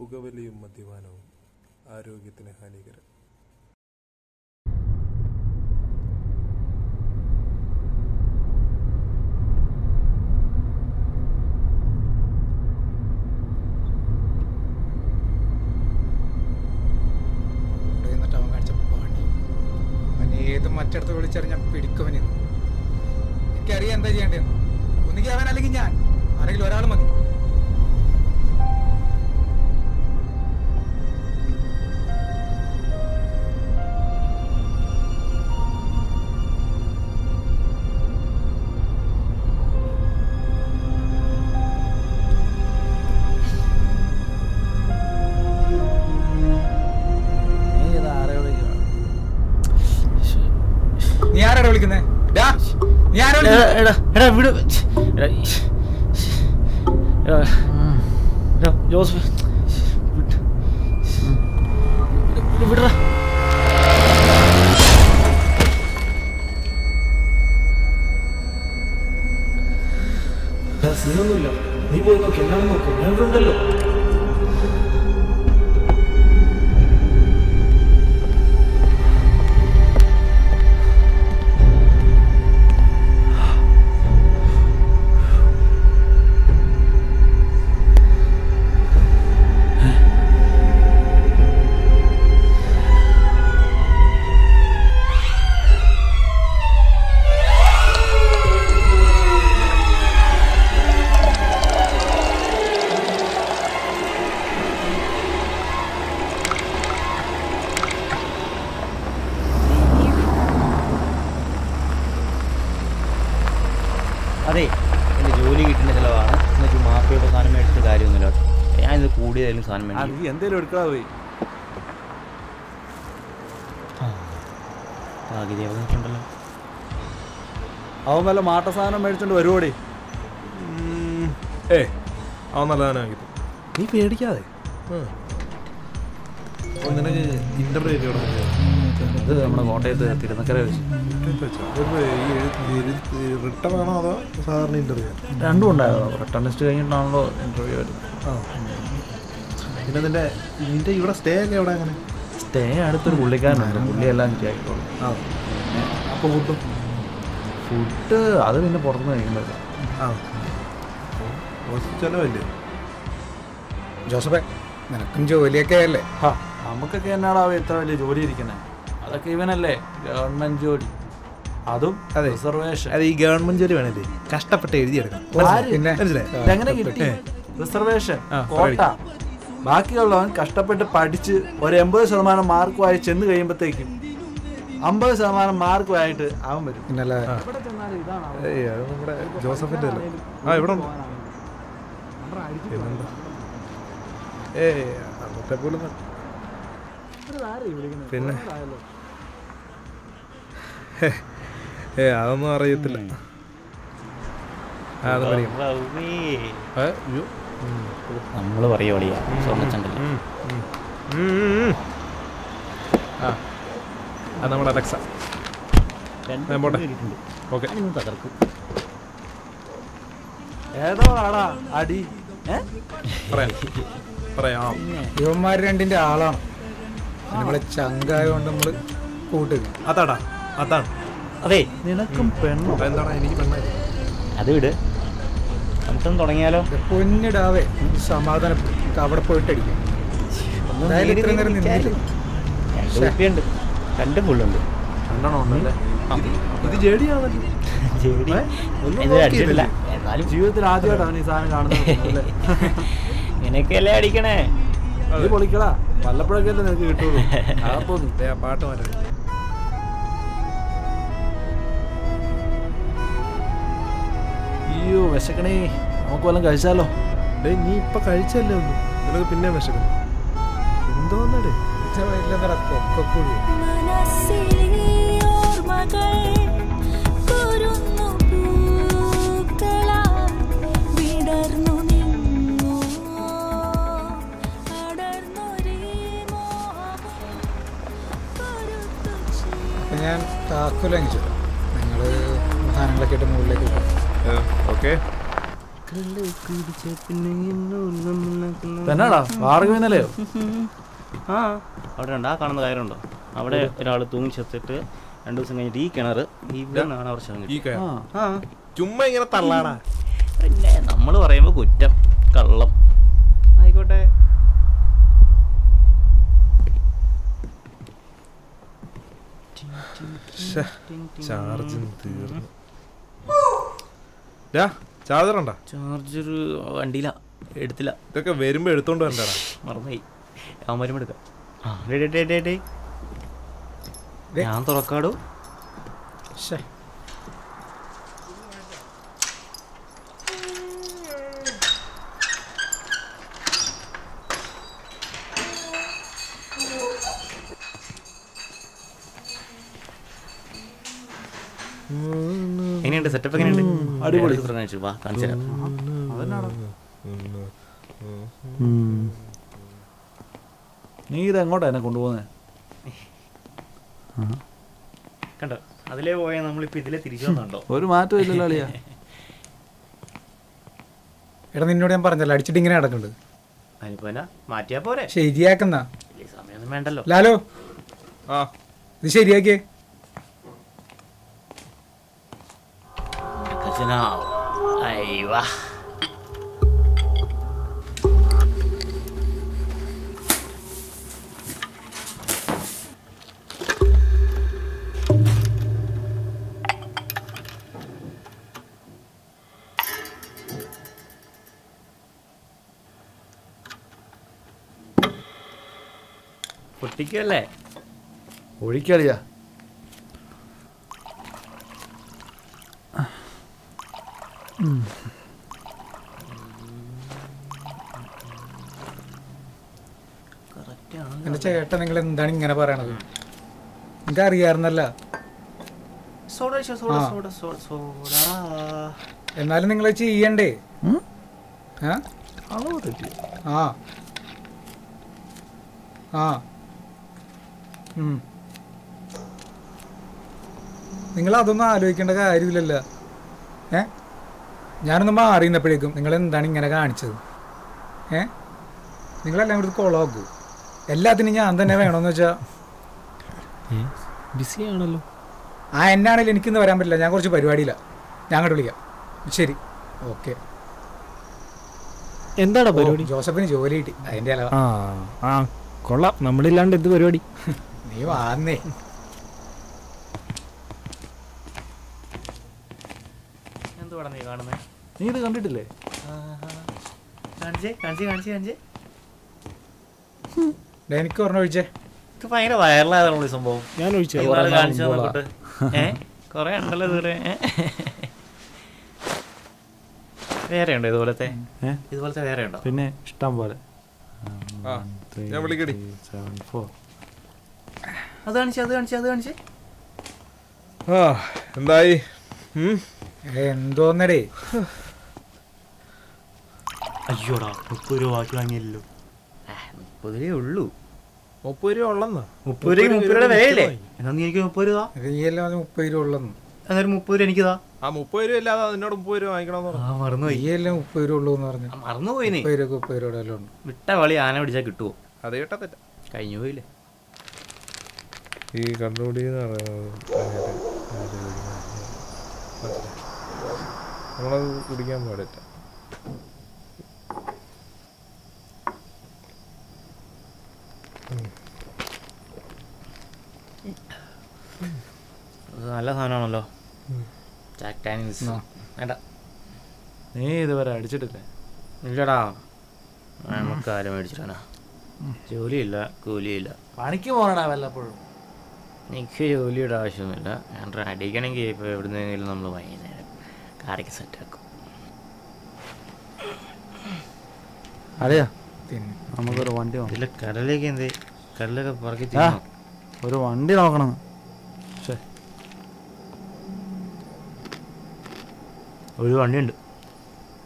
പുകവലിയും മദ്യപാനവും ആരോഗ്യത്തിന് ഹാനികരം. മറ്റടുത്ത് മറ്റിടത്ത് വിളിച്ചറിഞ്ഞാൽ പിടിക്കുവനെന്ന്. എനിക്കറിയാം എന്താ ചെയ്യേണ്ടതെന്ന്. ഒന്നുകിൽ അവൻ അല്ലെങ്കിൽ ഞാൻ. ആരെങ്കിലും ഒരാൾ മതി. നീ ആരാടാ വിളിക്കുന്നേ? ഡാ, നീ ആരാ എടാ എടാ എടാ വിട്. എടാ എടാ എടാ ജോസഫ് വിട്. വിട്, വിടടാ. സീനൊന്നുമില്ല. നീ പോയി നോക്കി. എല്ലാം നോക്ക്. ഞാൻ ഉണ്ടല്ലോ. നീ എന്തേലും എടുക്കാതെ പോയി. അവൻ വല്ല മാട്ട സാധനം മേടിച്ചോണ്ട് വരുവോടി? ഏ അവൻ നല്ലതാണ് നീ പേടിക്കാതെ. നിനക്ക് ഇത് നമ്മുടെ കോട്ടയത്ത് തിരുനക്കര വെച്ച്. റിട്ടേൺ ആണോ അതോ സാധാരണ ഇന്റർവ്യൂ രണ്ടും ഉണ്ടായോ റിട്ടേൺ ലിസ്റ്റ് കഴിഞ്ഞിട്ടാണല്ലോ ഇന്റർവ്യൂ വരുന്നത്. പിന്നെ നിന്റെ നിന്റെ ഇവിടെ സ്റ്റേ ഒക്കെ എവിടെ അങ്ങനെ? സ്റ്റേ അടുത്തൊരു പുള്ളിക്കാരനായിരുന്നു പുള്ളിയെല്ലാം ശരിയാക്കിക്കോളും ആ. അപ്പൊ ഫുഡും ഫുഡ് അത് പിന്നെ പുറത്തുനിന്ന് കഴിക്കുന്നത് ആ. ചെലവല്ലേ? ജോസഫേ നിനക്കും ജോലിയൊക്കെ അല്ലേ ഹാ നമുക്കൊക്കെ എന്നാടാ ഇത്ര വലിയ ജോലി ഇരിക്കുന്നത് അതൊക്കെ ഇവനല്ലേ ഗവൺമെന്റ് ജോലി. അതും അതെ. റിസർവേഷൻ. അത് ഈ ഗവൺമെന്റ് ജോലി വേണല്ലേ? കഷ്ടപ്പെട്ട് എഴുതിയെടുക്കണം. ഇതെങ്ങനെ കിട്ടി? റിസർവേഷൻ. കോട്ട. ബാക്കിയുള്ളവൻ കഷ്ടപ്പെട്ട് പഠിച്ച് ഒരു എൺപത് ശതമാനം മാർക്കുമായി ചെന്ന് കഴിയുമ്പോഴത്തേക്കും അമ്പത് ശതമാനം മാർക്കുമായിട്ട് അവൻ വരും. പിന്നല്ല? ജോസഫിന്റെ ആ ഇവിടെ പിന്നെ? ഏ അതൊന്നും അറിയത്തില്ല. ആ അത് നമ്മൾ സ്വർണച്ചണ്ടല്ല ഉം, ഉം. ആ അത് നമ്മുടെ അലക്സ. ഞാൻ പോട്ടെ. ഓക്കെ. തകർക്കും. ഏതോ ആടാ അടി. പറയാം. പറയാം. ഇവന്മാർ രണ്ടിന്റെ ആളാണ്. നമ്മളെ ചങ്കായ കൊണ്ട് നമ്മൾ കൂട്ടുക അതാടാ. അതാണ്. അതെ നിനക്കും പെണ്ണോ. എന്താണ്? എനിക്ക് പെണ്ണായി അത് വിട്. നമുക്കൊന്ന് തുടങ്ങിയാലോ? പൊന്നിടാവേ സമാധാനം അവിടെ പോയിട്ട് അടിക്കാം ഒന്ന് എന്തായാലും നേരം നീര് രണ്ട് രണ്ട് ഉണ്ടല്ലേ? ഇത് ജെടിയാണല്ലോ? ജീവിതത്തിൽ ആദ്യമായിട്ടാണ് ഈ സാധനം കാണുന്നത് നിനക്കല്ലേ അടിക്കണേ? ഇത് പൊളിക്കടാ. വല്ലപ്പോഴൊക്കെ നിനക്ക് കിട്ടുള്ളൂ. ആ പാട്ട് മാറ്റി അയ്യോ വിശക്കണേ. നമുക്ക് വല്ലതും കഴിച്ചാലോ? ഡേ നീ ഇപ്പൊ കഴിച്ചല്ലേ ഒന്ന്. നിനക്ക് പിന്നെ വിശക്കും എന്തോന്നടേ ഓർമ്മകൾ കുരുന്നു തന്നെടാ? ഭാർഗവി നിലയോ? ആ. അവിടെ ഉണ്ട് ആ കാണുന്ന കാര്യമുണ്ടോ അവിടെ ഒരാൾ തൂങ്ങി ചെത്തിട്ട് രണ്ടു ദിവസം കഴിഞ്ഞിട്ട് ഈ കിണർ ഇവിടെയാണ് അവർ ചുമ്മാ ഇങ്ങനെ തള്ളാടാ. പിന്നെ നമ്മൾ പറയുമ്പോൾ കുറ്റം കള്ളം. ആയിക്കോട്ടെ. ചാർജ് തീർന്നു. ചാർജർ ഉണ്ടോ? ചാർജർ വണ്ടിയില എടുത്തില്ല ഇതൊക്കെ വരുമ്പോ എടുത്തോണ്ട് വരണ്ടാടാ മറന്നായി ഞാൻ വരുമ്പോ എടുക്കാം. ഞാൻ തുറക്കാടോ? ശ്ശേ. എങ്ങനെയുണ്ട്? സെറ്റപ്പ് എങ്ങനെയുണ്ട്? അടിപൊളി. കാണിച്ചു വാ കാണിച്ചു തരാം. അതെന്നാടാ നീ ഇത് എങ്ങോട്ടാ എന്നെ കൊണ്ടുപോകുന്നത് കണ്ടോ? അതിലേ പോയാൽ നമ്മളിപ്പോ ഇതിലെ തിരിച്ചു വന്നുണ്ടോ? ഒരു മാറ്റം ഇല്ലല്ലോ അളിയാ. എടാ നിന്നോട് ഞാൻ പറഞ്ഞല്ലോ അടിച്ചിട്ട് ഇങ്ങനെ നടക്കുന്നുണ്ട് മാറ്റിയാ പോരെ. ശരിയാക്കുന്ന. സമയമൊന്നും വേണ്ടല്ലോ. ലാലോ. ആ. ഇത് ശരിയാക്കിയേ. ഖജനാവ്. അയ്യവാ. പൊട്ടിക്കല്ലേ ഒഴിക്കളിയാ ചേട്ടൻ നിങ്ങൾ എന്താണ് ഇങ്ങനെ പറയണത്? എനിക്ക് അറിയാറുന്നല്ല soda soda soda soda soda. എന്നാലും നിങ്ങൾ ചെയ്യണ്ടേ? ആ? ആ. നിങ്ങൾ അതൊന്നും ആലോചിക്കേണ്ട കാര്യമില്ലല്ല. ഏ? ഞാനൊന്ന് മാറിയുന്നപ്പോഴേക്കും നിങ്ങൾ എന്താണ് ഇങ്ങനെ കാണിച്ചത്? ഏ? നിങ്ങളെല്ലാം കൂടി കൊളാക്കൂ എല്ലാത്തിനും ഞാൻ തന്നെ വേണമെന്ന് വെച്ചാ ബിസി ആണല്ലോ ആ എന്നാണെങ്കിലും എനിക്കിന്ന് വരാൻ പറ്റില്ല. ഞാൻ കുറച്ച് പരിപാടിയില്ല ഞാൻ അങ്ങോട്ട് വിളിക്കാം. ശരി. ഓക്കെ. എന്താടാ പരിപാടി? ജോസഫിന് ജോലി കിട്ടി. അതിന്റെ ആ കൊള്ളാം. നമ്മളില്ലാണ്ട് എന്ത് പരിപാടി? നീ വാന്നേ എന്തുവാടാ നീ കാണുന്നേ? നീ ഇത് കണ്ടിട്ടില്ലേ? കാണിച്ചേ കാണിച്ചേ കാണിച്ചേ കാണിച്ചേ. എനിക്ക് പറഞ്ഞ ഒഴിച്ചേ. ഇത് ഭയങ്കര വൈറലായതാണല്ലോ ഈ സംഭവം. ഞാൻ കാണിച്ചു കൊറേ ഉണ്ടല്ലോ ഇതുവരെ? വേറെ ഉണ്ടോ ഇതുപോലത്തെ? ഇതുപോലത്തെ വേറെ ഉണ്ടോ പിന്നെ ഇഷ്ടം പോലെ. ആ, ഞാൻ വിളിക്കടി. സെവൻ ഫോർ അത് കാണിച്ചേ അത് കാണിച്ചേ അത് കാണിച്ചേ. ആ എന്തായി? എന്തോന്നടേ? അയ്യോടാ മുപ്പത് രൂപ ബാക്കി വാങ്ങിയല്ലോ. മുപ്പത് രൂപയേ ഉള്ളൂ. മുപ്പത് രൂപ ഉള്ളെന്നാ മുപ്പത് രൂപ മുപ്പത് രൂപയുടെ വിലയില്ലേ എന്നാ നീ എനിക്ക് മുപ്പത് രൂപ മുപ്പത് രൂപ ഉള്ളെന്ന് എന്നാലും മുപ്പത് രൂപ എനിക്കിതാ ആ മുപ്പത് രൂപ ഇല്ലാതെ നിന്നോട് മുപ്പത് രൂപ വാങ്ങിക്കണമെന്ന് മുപ്പത് രൂപ ഉള്ളൂ എന്ന് പറഞ്ഞു മറന്നുപോയി മുപ്പത് രൂപ മുപ്പത് രൂപ എല്ലാം ഉണ്ട് വിട്ട വളി ആന പിടിച്ചാൽ കിട്ടുമോ അത് കിട്ടത്തില്ല കഴിഞ്ഞു പോയില്ലേ ഈ കണ്ടുപിടി പറയുന്നത് നമ്മളത് കുടിക്കാൻ പാടില്ല അത് നല്ല സാധനമാണല്ലോ. ജാക്ക് വേണ്ട. നീ ഇതുവരെ അടിച്ചിട്ടില്ലേ? ഇല്ലടാ. നമുക്ക് ആരും മേടിച്ചിട്ടാ ജോലിയില്ല കൂലിയില്ല. പണിക്ക് പോകണടാ വല്ലപ്പോഴും. എനിക്ക് ജോലിയുടെ ആവശ്യമൊന്നുമില്ല. ഞാൻ അടിക്കണമെങ്കിൽ ഇപ്പോൾ എവിടുന്നെങ്കിലും നമ്മൾ വൈകുന്നേരം കാറിക്ക് സെറ്റാക്കും അതെയോ? നമുക്കൊരു വണ്ടി വേണം ഇതിൽ കടലേക്ക് എന്തേ കടലൊക്കെ പറക്കി ഒരു വണ്ടി നോക്കണം. ഒരു വണ്ടിയുണ്ട്.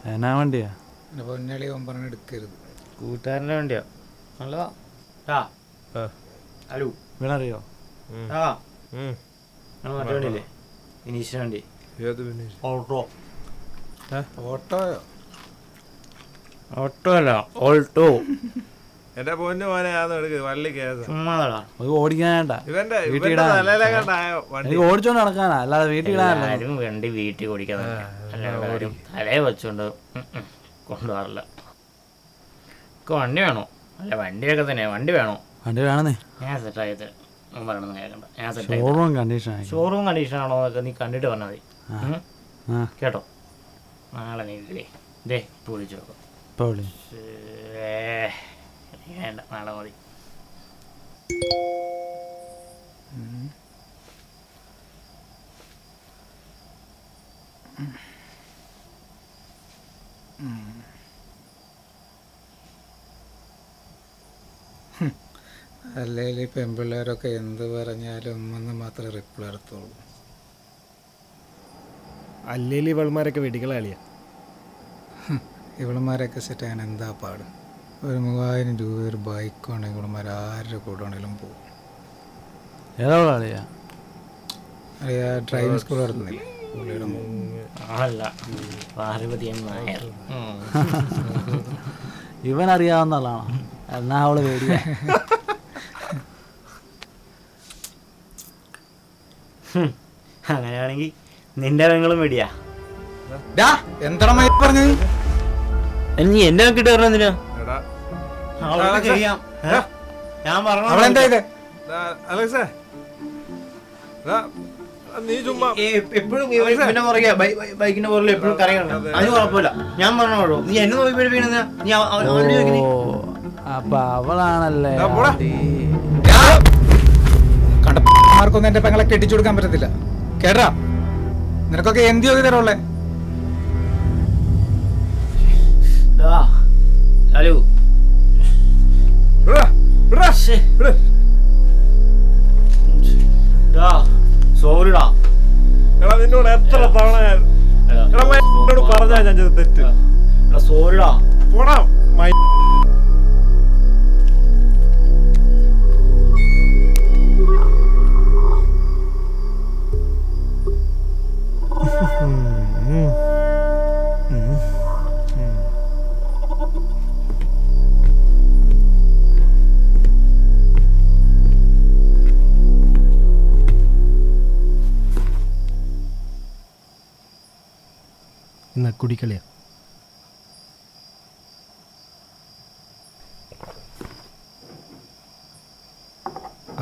എന്നാ വണ്ടിയാ? പൊന്നാളി പറഞ്ഞ എടുക്കരുത്. കൂട്ടുകാരന്റെ വണ്ടിയാ. നല്ലതാ. ഹലോ. വീണറിയോ ആ. മറ്റേ വണ്ടിയില്ലേ? ഇനീഷിന്റെ വണ്ടി. ഓട്ടോ ഓട്ടോയോ? ഓട്ടോ അല്ല ഓൾട്ടോ. എന്റെ പൊന്നു മോനെ വള്ളി കേസ്. ഓടിക്കാനായിട്ടാ ഇവന്റെ വീട്ടിൽ ഓടിച്ചോണ്ട് നടക്കാനാ അല്ലാതെ വീട്ടിൽ ആരും വണ്ടി വീട്ടിൽ ആരും തലയെ വെച്ചോണ്ട് കൊണ്ടുപോകാറില്ല. വണ്ടി വേണോ. അല്ല വണ്ടിയൊക്കെ തന്നെ വണ്ടി വേണോ. വണ്ടി വേണമെന്നേ? ഞാൻ സെറ്റായി തരാം ഷോറൂം കണ്ടീഷൻ ഷോറൂം കണ്ടീഷൻ ആണോ എന്നൊക്കെ നീ കണ്ടിട്ട് പറഞ്ഞാൽ മതി. കേട്ടോ? നാളെ നീ ഇല്ലേ? ദേ ഇപ്പൊ വിളിച്ചു നോക്കാം. ഇപ്പൊ വിളി. വേണ്ട നാളെ മതി. അല്ലെങ്കിൽ ഈ പെൺപിള്ളേരൊക്കെ എന്ത് പറഞ്ഞാലും ഉമ്മെന്ന് മാത്രമേ റിപ്ലൈ എടുത്തുള്ളൂ. അല്ലെങ്കിൽ ഇവൾമാരൊക്കെ വെടികളാളിയ. ഇവളുമാരൊക്കെ സെറ്റ് ചെയ്യാൻ എന്താ പാട്? ഒരു മൂവായിരം രൂപ ഒരു ബൈക്ക് ഉണ്ടെങ്കിൽ ഇവളുമാർ ആരുടെ കൂടെ ആണെങ്കിലും പോകും അറിയാ ഡ്രൈവിംഗ് സ്കൂൾ നടത്തുന്നില്ല. പുള്ളിയുടെ. ഇവൻ അറിയാവുന്ന ആളാണോ. എന്നാ അവൾ പേടിയാ. അങ്ങനെയാണെങ്കിൽ നിന്റെ പെങ്ങളും വെടിയാ എന്താ നീ എന്നെ നോക്കിട്ട് എന്തിനാ? ചെയ്യാം. ഏ? ഞാൻ പറഞ്ഞു അലക്സേ. നീ ചുമ്മാ എപ്പോഴും ഇവന്റെ പുറകെ ബൈക്കിന്റെ പുറകിൽ എപ്പോഴും കറങ്ങണ്ട അതിന് കുഴപ്പമില്ല. ഞാൻ പറഞ്ഞോളൂ. നീ എന്നെ നോക്കി പേടിപ്പിക്കണെന്ന് നീ അപ്പൊ അവളാണല്ലേ? എന്റെ പെങ്ങളെ കെട്ടിച്ചു കൊടുക്കാൻ പറ്റത്തില്ല. കേട്ടാ നിനക്കൊക്കെ എന്ത് യോഗ്യത തരുള്ളേ ഹലോ. സോറിടാ. എടാ നിന്നോട് എത്ര തവണ ഞാൻ പറഞ്ഞാ ഞാൻ ചെയ്ത തെറ്റ്. സോറിടാ. പോടാ മൈ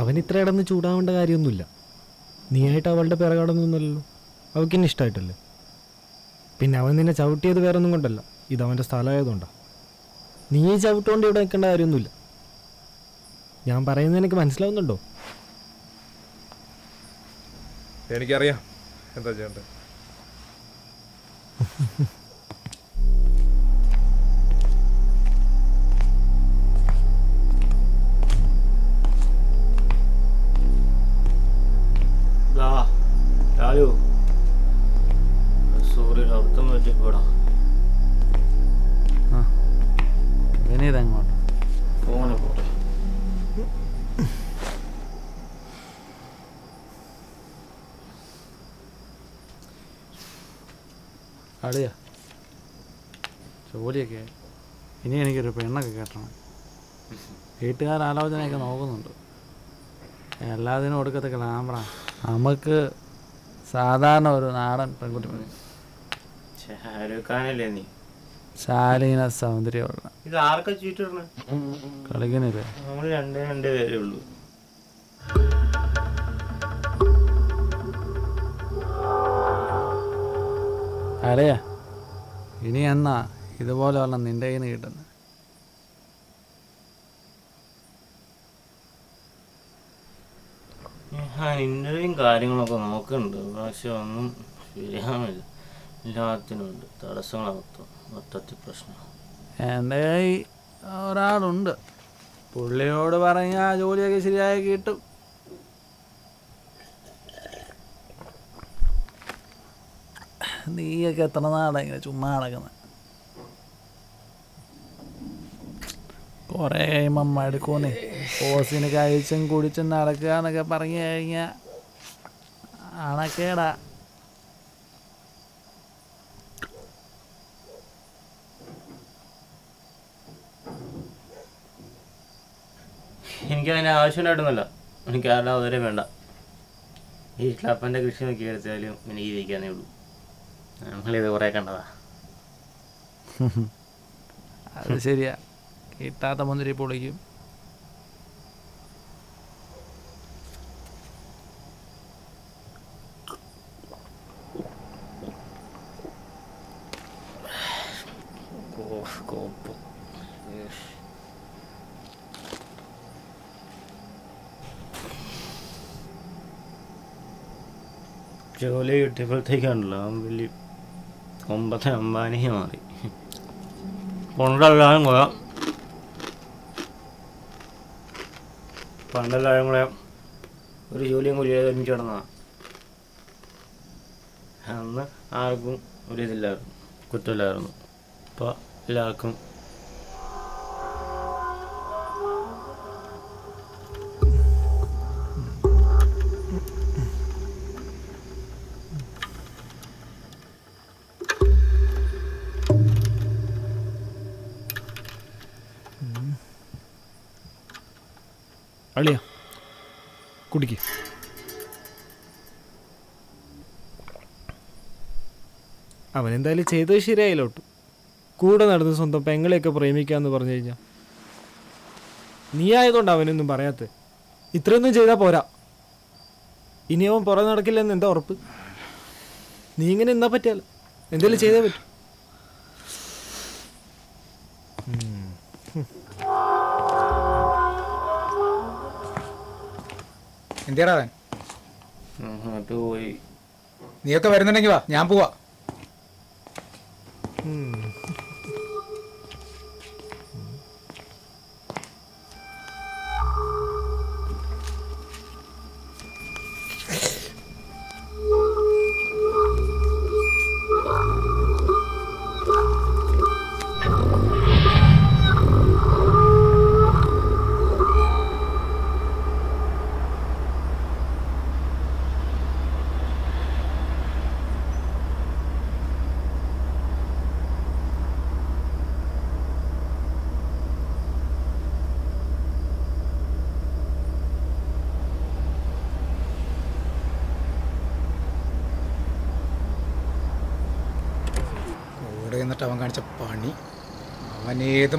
അവൻ ഇത്ര ഇടന്ന് ചൂടാവേണ്ട കാര്യമൊന്നുമില്ല. നീയായിട്ട് അവളുടെ പിറകടന്നൊന്നുമല്ലല്ലോ അവൾക്ക് എന്നെ ഇഷ്ടമായിട്ടല്ലേ പിന്നെ അവൻ നിന്നെ ചവിട്ടിയത് വേറെ ഒന്നും കൊണ്ടല്ല. ഇത് അവന്റെ സ്ഥലമായതുകൊണ്ടാ. നീ ചവിട്ടുകൊണ്ട് ഇവിടെ നിൽക്കേണ്ട കാര്യമൊന്നുമില്ല. ഞാൻ പറയുന്നത് എനിക്ക് മനസ്സിലാവുന്നുണ്ടോ? എനിക്കറിയാം. എന്താ ചെയ്യണ്ടേ ഹലോ സോറി അർത്ഥം പറ്റിപ്പോടാ. വിനീത് അങ്ങോട്ട് ഫോണ് പോട്ടെ. അളിയ ജോലിയൊക്കെ. ഇനി എനിക്കൊരു പെണ്ണൊക്കെ കെട്ടണം. വീട്ടുകാർ ആലോചനയൊക്കെ നോക്കുന്നുണ്ട്. എല്ലാത്തിനും ഒടുക്കത്തെ ക്ലാമറ നമുക്ക് സാധാരണ ഒരു നാടൻ പെൺകുട്ടി മതി. ശാലീന സൗന്ദര്യമുള്ള ഇത് ആർക്കാ ചീറ്റിടണേ കളിക്കുന്നില്ലേ നമ്മൾ രണ്ട് രണ്ട് പേരേ ഉള്ളൂ. അടയാ ഇനി എന്നാ ഇതുപോലെ വല്ല നിന്റെ കയ്യിൽ നിന്ന് കിട്ടുന്നത് ഞാൻ ഇന്റർവ്യൂവും കാര്യങ്ങളൊക്കെ നോക്കുന്നുണ്ട് പക്ഷെ ഒന്നും ശരിയാവില്ല എല്ലാത്തിനുണ്ട് തടസ്സങ്ങൾ മൊത്തം മൊത്തത്തിൽ പ്രശ്നം. എന്റെ കൈ ഒരാളുണ്ട്. പുള്ളിയോട് പറഞ്ഞാൽ ജോലിയൊക്കെ ശരിയായി കിട്ടും. നീയൊക്കെ എത്ര നാളാ ഇങ്ങനെ ചുമ്മാ നടക്കുന്നത് കുറേ കഴിയുമ്പം മടുക്കൂന്നേ ഓസിന് കഴിച്ചും കുടിച്ചും നടക്കുക എന്നൊക്കെ പറഞ്ഞു കഴിഞ്ഞാ അണക്കേടാ. എനിക്ക് അതിന്റെ ആവശ്യമുണ്ടായിട്ടൊന്നുമില്ല. എനിക്ക് ആരുടെ അവരെ വേണ്ട. ഈ ക്ലാപ്പന്റെ കൃഷി നോക്കി എടുത്താലും എനിക്ക് ജീവിക്കാനേ ഉള്ളൂ. ഞങ്ങളിത് കുറേ കണ്ടതാ. അത് ശരിയാ. കിട്ടാത്ത മുന്തിരി പൊളിക്കും. ജോലി കിട്ടിയപ്പോഴത്തേക്കാണല്ലോ അവൻ വലിയ ഒമ്പത് അമ്പാനിയെ മാറി പണ്ടെല്ലാവരും കൂടെ പണ്ടെല്ലാവരും കൂടെ ഒരു ജോലിയും കൂലി ഒരുമിച്ച് കിടന്നതാണ് അന്ന് ആർക്കും ഒരു ഇതില്ലായിരുന്നു. കുറ്റമില്ലായിരുന്നു. ഇപ്പോൾ എല്ലാവർക്കും അളിയ കുടിക്ക്. അവൻ എന്തായാലും ചെയ്തത് ശരിയായില്ലോട്ടു കൂടെ നടന്ന് സ്വന്തം പെങ്ങളെയൊക്കെ പ്രേമിക്കാന്ന് പറഞ്ഞു കഴിഞ്ഞാൽ നീ ആയതുകൊണ്ട് അവനൊന്നും പറയാത്ത ഇത്രയൊന്നും ചെയ്താൽ പോരാ. ഇനി അവൻ പുറം നടക്കില്ലെന്ന് എന്താ ഉറപ്പ്? നീ ഇങ്ങനെ എന്നാ പറ്റിയാലോ? എന്തെങ്കിലും ചെയ്തേ പറ്റൂ. എന്തിയാടാ അവൻ? നീയൊക്കെ വരുന്നുണ്ടെങ്കി വാ ഞാൻ പോവാ.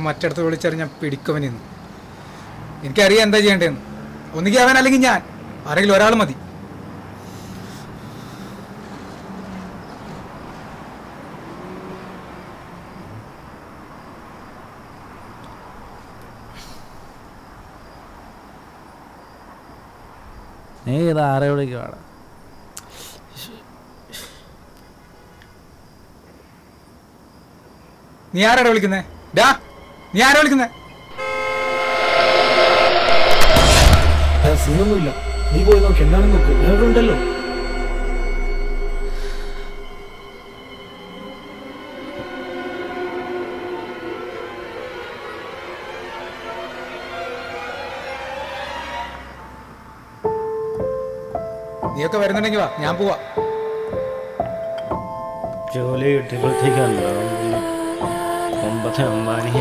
മറ്റടുത്ത് വിളിച്ചാൽ ഞാൻ പിടിക്കുമെന്ന് എനിക്കറിയാം എന്താ ചെയ്യേണ്ടതെന്ന്. ഒന്നുകിൽ അവൻ അല്ലെങ്കിൽ ഞാൻ. ആരെങ്കിലും ഒരാൾ മതി. നീ ഇത് ആരെ വിളിക്കുവാടാ? നീ ആരാടാ വിളിക്കുന്നേ? ഡാ നീ ആരാ വിളിക്കുന്നേ? സീനൊന്നുമില്ല. നീ പോയി നോക്ക് എന്താണെന്ന് നോക്ക്? ഞാൻ ഇവിടെ ഉണ്ടല്ലോ നീയൊക്കെ വരുന്നുണ്ടെങ്കിൽ വാ ഞാൻ പോവാ. ജോലി കിട്ടിയപ്പോഴത്തേക്കാണല്ലോ ഒമ്പത് മാറി